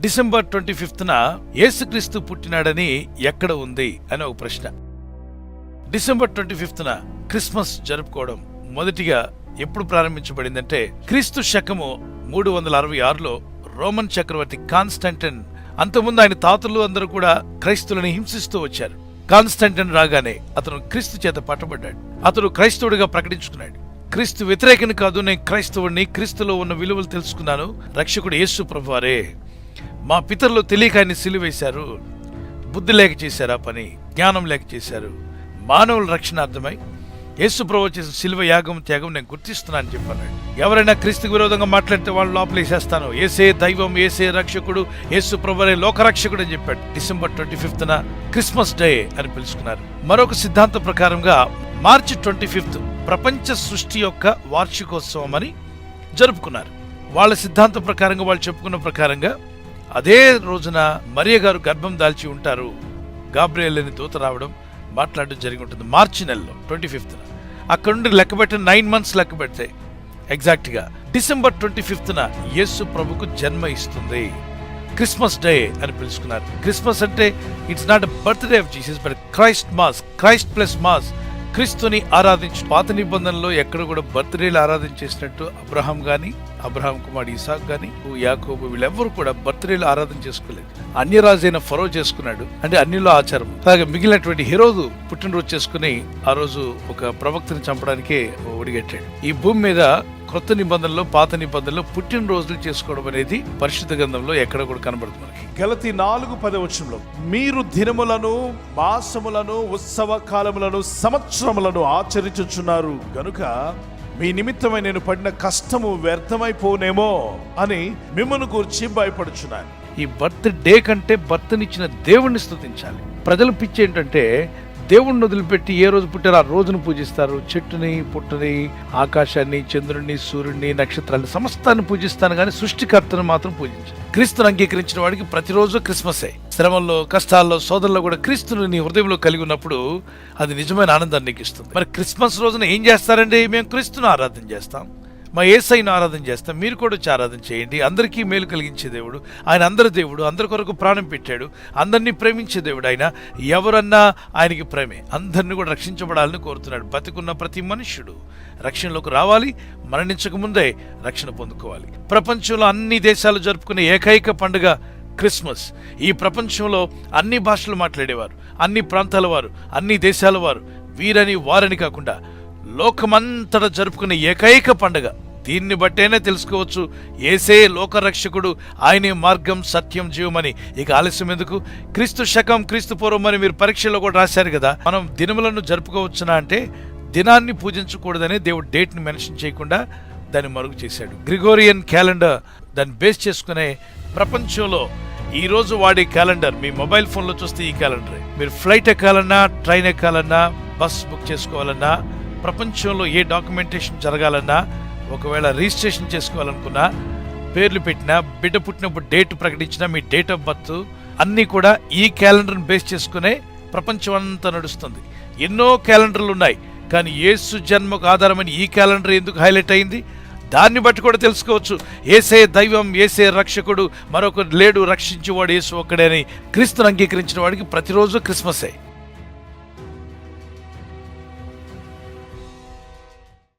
December twenty ఫిఫ్త్న యేసుక్రీస్తు పుట్టినాడని ఎక్కడ ఉంది అని ఒక ప్రశ్న. డిసెంబర్ ట్వంటీ ఫిఫ్త్న క్రిస్మస్ జరుపుకోవడం మొదటిగా ఎప్పుడు ప్రారంభించబడిందంటే క్రీస్తు శకము మూడు వందల అరవై ఆరులో రోమన్ చక్రవర్తి కాన్స్టంటన్ అంతకుముందు ఆయన తాతలు అందరూ కూడా క్రైస్తులని హింసిస్తూ వచ్చారు. కాన్స్టంటన్ రాగానే అతను క్రీస్తు చేత పట్టబడ్డాడు. అతడు క్రైస్తవుడిగా ప్రకటించుకున్నాడు. క్రీస్తు వ్యతిరేకని కాదు నేను క్రైస్తవుడిని క్రీస్తులో ఉన్న విలువలు తెలుసుకున్నాను. రక్షకుడు యేసు ప్రభువారే. మా పితరులు తెలియక ఆయన సిలువేశారు బుద్ధి లేక చేశారు ఆ పని జ్ఞానం లేక చేశారు. మానవుల రక్షణార్థమై యేసు ప్రభు చేసిన సిలువ యాగం త్యాగం నేను గుర్తిస్తున్నానని చెప్పాను. ఎవరైనా క్రీస్తుకు విరోధంగా మాట్లాడితే వాళ్ళు లోపలేసేస్తాను ఏసే దైవం ఏసే రక్షకుడు యేసు అనే లోకరక్షకుడు అని చెప్పాడు. డిసెంబర్ ట్వంటీ ఫిఫ్త్న క్రిస్మస్ డే అని పిలుచుకున్నారు మరొక సిద్ధాంతం ప్రకారంగా మార్చి ట్వంటీ ఫిఫ్త్ ప్రపంచ సృష్టి యొక్క వార్షికోత్సవం అని జరుపుకున్నారు. వాళ్ళ సిద్ధాంతం ప్రకారంగా వాళ్ళు చెప్పుకున్న ప్రకారంగా అదే రోజున మరియ గారు గర్భం దాల్చి ఉంటారు. గాబ్రియల్ అని దూత రావడం మాట్లాడడం జరిగి ఉంటుంది మార్చి నెలలో ట్వంటీ ఫిఫ్త్న. అక్కడ నుండి లెక్కపెట్టిన నైన్ మంత్స్ లెక్క పెడితే ఎగ్జాక్ట్గా డిసెంబర్ ట్వంటీ ఫిఫ్త్న యేసు ప్రభుకు జన్మ ఇస్తుంది. క్రిస్మస్ డే అని పిలుచుకున్నారు. క్రిస్మస్ అంటే it's not birthday of Jesus but Christ mass Christ plus mass. క్రీస్తుని ఆరాధించు పాత నిబంధనలో ఎక్కడ కూడా బర్త్డేలు ఆరాధించేసినట్టు అబ్రహాం కానీ అబ్రహాం కుమారుడు ఇసాక్ గాని యాకోబు వీళ్ళెవ్వరు కూడా బర్త్డేలు ఆరాధన చేసుకోలేదు. అన్యరాజైన ఫరో చేసుకున్నాడు. అంటే అన్నిలో ఆచారం. అలాగే మిగిలినటువంటి హీరోదు పుట్టినరోజు చేసుకుని ఆ రోజు ఒక ప్రవక్తని చంపడానికే ఒడిగట్టాడు. ఈ భూమి మీద కొత్త నిబంధనలో పాత నిబంధనలో పుట్టినరోజులు చేసుకోవడం అనేది పరిశుద్ధ గ్రంథంలో ఎక్కడ కూడా కనబడుతుంది మనకి. గలతి నాలుగు పదవచనంలో మీరు దినములను మాసములను ఉత్సవ కాలములను సంవత్సరములను ఆచరించుచున్నారు. గనుక మీ నిమిత్తమై నేను పడిన కష్టము వ్యర్థమైపోనేమో అని మిమ్మల్ని గురించి భయపడుచున్నాను. ఈ బర్త్ డే కంటే బర్త్నిచ్చిన దేవుణ్ణి స్థుతించాలి ప్రజల పిచ్చి ఏంటంటే దేవుణ్ణి వదిలిపెట్టి ఏ రోజు పుట్టారో ఆ రోజును పూజిస్తారు. చెట్టుని పుట్టని ఆకాశాన్ని చంద్రుడిని సూర్యుడిని నక్షత్రాన్ని సమస్తాన్ని పూజిస్తాను కానీ సృష్టికర్తను మాత్రం పూజించాలి క్రీస్తుని అంగీకరించిన వాడికి ప్రతిరోజు క్రిస్మసే. శ్రమంలో కష్టాల్లో సోదరుల్లో కూడా క్రీస్తుని నీ హృదయంలో కలిగి ఉన్నప్పుడు అది నిజమైన ఆనందాన్ని నీకు ఇస్తుంది. మరి క్రిస్మస్ రోజున ఏం చేస్తారండి? మేము క్రీస్తుని ఆరాధన చేస్తాం. మా ఏసైను ఆరాధన చేస్తాం. మీరు కూడా వచ్చి ఆరాధన చేయండి. అందరికీ మేలు కలిగించే దేవుడు. ఆయన అందరి దేవుడు. అందరి కొరకు ప్రాణం పెట్టాడు. అందరినీ ప్రేమించే దేవుడు ఆయన. ఎవరన్నా ఆయనకి ప్రేమే. అందరినీ కూడా రక్షించబడాలని కోరుతున్నాడు. బతికున్న ప్రతి మనుష్యుడు రక్షణలోకి రావాలి. మరణించక ముందే రక్షణ పొందుకోవాలి. ప్రపంచంలో అన్ని దేశాలు జరుపుకునే ఏకైక పండుగ క్రిస్మస్. ఈ ప్రపంచంలో అన్ని భాషలు మాట్లాడేవారు అన్ని ప్రాంతాల వారు అన్ని దేశాల వారు వీరని వారని కాకుండా లోకమంతట జరుపుకునే ఏకైక పండుగ. దీన్ని బట్టేనే తెలుసుకోవచ్చు. ఏసే లోకరక్షకుడు ఆయనే మార్గం సత్యం జీవమని. ఇక ఆలస్యం ఎందుకు? క్రీస్తు శకం క్రీస్తు పూర్వం అని మీరు పరీక్షలో కూడా రాశారు కదా. మనం దినములను జరుపుకోవచ్చునా అంటే దినాన్ని పూజించకూడదని దేవుడు డేట్ని మెన్షన్ చేయకుండా దాన్ని మరుగు చేశాడు. గ్రిగోరియన్ క్యాలెండర్ దాన్ని బేస్ చేసుకునే ప్రపంచంలో ఈ రోజు వాడే క్యాలెండర్ మీ మొబైల్ ఫోన్లో చూస్తే ఈ క్యాలెండరే. మీరు ఫ్లైట్ ఎక్కాలన్నా ట్రైన్ ఎక్కాలన్నా బస్ బుక్ చేసుకోవాలన్నా ప్రపంచంలో ఏ డాక్యుమెంటేషన్ జరగాలన్నా ఒకవేళ రిజిస్ట్రేషన్ చేసుకోవాలనుకున్నా పేర్లు పెట్టినా బిడ్డ పుట్టినప్పుడు డేట్ ప్రకటించినా మీ డేట్ ఆఫ్ బర్త్ అన్నీ కూడా ఈ క్యాలెండర్ని బేస్ చేసుకునే ప్రపంచం అంతా నడుస్తుంది. ఎన్నో క్యాలెండర్లు ఉన్నాయి కానీ యేసు జన్మకు ఆధారమైన ఈ క్యాలెండర్ ఎందుకు హైలైట్ అయింది? దాన్ని బట్టి కూడా తెలుసుకోవచ్చు. ఏసే దైవం ఏసే రక్షకుడు మరొకరు లేడు రక్షించేవాడు యేసు ఒక్కడే అని క్రీస్తుని అంగీకరించిన వాడికి ప్రతిరోజు క్రిస్మసే.